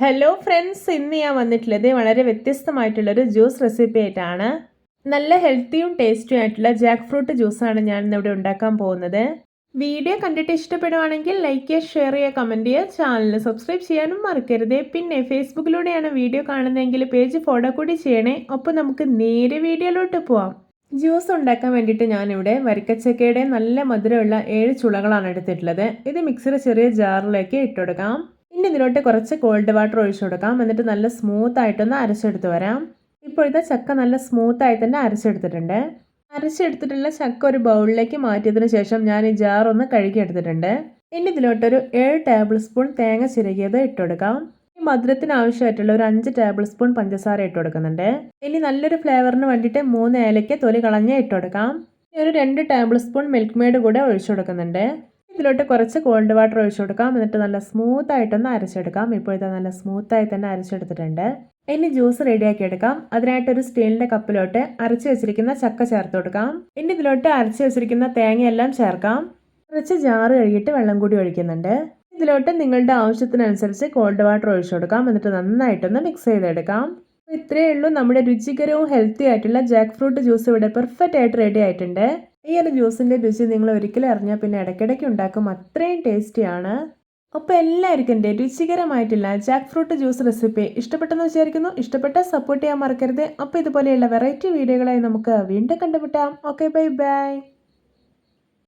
Hello friends ഇന്ന് ഞാൻ വന്നിട്ടുള്ളത് വളരെ വ്യത്യസ്തമായിട്ടുള്ളൊരു ജ്യൂസ് റെസിപ്പി ആയിട്ടാണ്. നല്ല ഹെൽത്തിയും ടേസ്റ്റിയും ആയിട്ടുള്ള ജാക്ക് ഫ്രൂട്ട് ജ്യൂസാണ് ഞാൻ ഇന്നിവിടെ ഉണ്ടാക്കാൻ പോകുന്നത്. വീഡിയോ കണ്ടിട്ട് ഇഷ്ടപ്പെടുവാണെങ്കിൽ ലൈക്ക് ചെയ്യുക ഷെയർ ചെയ്യുക കമന്റ് ചെയ്യുക ചാനൽ സബ്സ്ക്രൈബ് ചെയ്യാനും മറക്കരുത്. പിന്നെ ഫേസ്ബുക്കിലൂടെയാണ് വീഡിയോ കാണുന്നതെങ്കിൽ പേജ് ഫോളോ കൂടി ചെയ്യണേ. ഒപ്പം നമുക്ക് നേരെ വീഡിയോയിലോട്ട് പോവാം. ജ്യൂസ് ഉണ്ടാക്കാൻ വേണ്ടിയിട്ട് ഞാനിവിടെ വരിക്കച്ചക്കയുടെ നല്ല മധുരമുള്ള ഏഴ് ചുളകളാണ് എടുത്തിട്ടുള്ളത്. ഇത് മിക്സിയുടെ ചെറിയ ജാറിലേക്ക് ഇട്ടുകൊടുക്കാം ഇനി ഇതിലോട്ട് കുറച്ച് കോൾഡ് വാട്ടർ ഒഴിച്ചു കൊടുക്കാം. എന്നിട്ട് നല്ല സ്മൂത്ത് ആയിട്ടൊന്ന് അരച്ചെടുത്ത് വരാം. ഇപ്പോഴത്തെ ചക്ക നല്ല സ്മൂത്ത് ആയി തന്നെ അരച്ചെടുത്തിട്ടുണ്ട്. അരച്ചെടുത്തിട്ടുള്ള ചക്ക ഒരു ബൗളിലേക്ക് മാറ്റിയതിന് ശേഷം ഞാൻ ഈ ജാർ ഒന്ന് കഴുകി എടുത്തിട്ടുണ്ട്. ഇനി ഇതിലോട്ടൊരു ഏഴ് ടേബിൾ സ്പൂൺ തേങ്ങ ചിരകിയത് ഇട്ടുകൊടുക്കാം ഈ മധുരത്തിന് ആവശ്യമായിട്ടുള്ള ഒരു അഞ്ച് ടേബിൾ സ്പൂൺ പഞ്ചസാര ഇട്ട് കൊടുക്കുന്നുണ്ട്. ഇനി നല്ലൊരു ഫ്ലേവറിന് വേണ്ടിയിട്ട് മൂന്ന് ഏലയ്ക്ക് തൊലി കളഞ്ഞ് ഇട്ട് കൊടുക്കാം. ഒരു രണ്ട് ടേബിൾ സ്പൂൺ മിൽക്ക് മെയ്ഡ് കൂടെ ഒഴിച്ചു കൊടുക്കുന്നുണ്ട്. ഇതിലോട്ട് കുറച്ച് കോൾഡ് വാട്ടർ ഒഴിച്ചു കൊടുക്കാം. എന്നിട്ട് നല്ല സ്മൂത്ത് ആയിട്ടൊന്ന് അരച്ചെടുക്കാം. ഇപ്പോഴത്തെ നല്ല സ്മൂത്തായി തന്നെ അരച്ചെടുത്തിട്ടുണ്ട്. ഇനി ജ്യൂസ് റെഡിയാക്കി എടുക്കാം. അതിനായിട്ട് ഒരു സ്റ്റീലിന്റെ കപ്പിലോട്ട് അരച്ച് വെച്ചിരിക്കുന്ന ചക്ക ചേർത്ത് കൊടുക്കാം. ഇനി ഇതിലോട്ട് അരച്ച് വെച്ചിരിക്കുന്ന തേങ്ങയെല്ലാം ചേർക്കാം. കുറച്ച് ജാറ് കഴുകിയിട്ട് വെള്ളം കൂടി ഒഴിക്കുന്നുണ്ട്. ഇതിലോട്ട് നിങ്ങളുടെ ആവശ്യത്തിനനുസരിച്ച് കോൾഡ് വാട്ടർ ഒഴിച്ചു കൊടുക്കാം. എന്നിട്ട് നന്നായിട്ടൊന്ന് മിക്സ് ചെയ്തെടുക്കാം. ഇത്രയേ ഉള്ളൂ. നമ്മുടെ രുചികരവും ഹെൽത്തി ആയിട്ടുള്ള ജാക്ക് ഫ്രൂട്ട് ജ്യൂസ് ഇവിടെ പെർഫെക്റ്റ് ആയിട്ട് റെഡി ആയിട്ടുണ്ട്. ഈ ഒരു ജ്യൂസിന്റെ രുചി നിങ്ങൾ ഒരിക്കലും അറിഞ്ഞാൽ പിന്നെ ഇടയ്ക്കിടയ്ക്ക് ഉണ്ടാക്കും. അത്രയും ടേസ്റ്റിയാണ് അപ്പോൾ എല്ലാവർക്കും എന്റെ രുചികരമായിട്ടുള്ള ജാക്ക് ഫ്രൂട്ട് ജ്യൂസ് റെസിപ്പി ഇഷ്ടപ്പെട്ടെന്ന് വിചാരിക്കുന്നു. ഇഷ്ടപ്പെട്ട സപ്പോർട്ട് ചെയ്യാൻ മറക്കരുത്. അപ്പോൾ ഇതുപോലെയുള്ള വെറൈറ്റി വീഡിയോകളായി നമുക്ക് വീണ്ടും കണ്ടുമുട്ടാം. Okay bye bye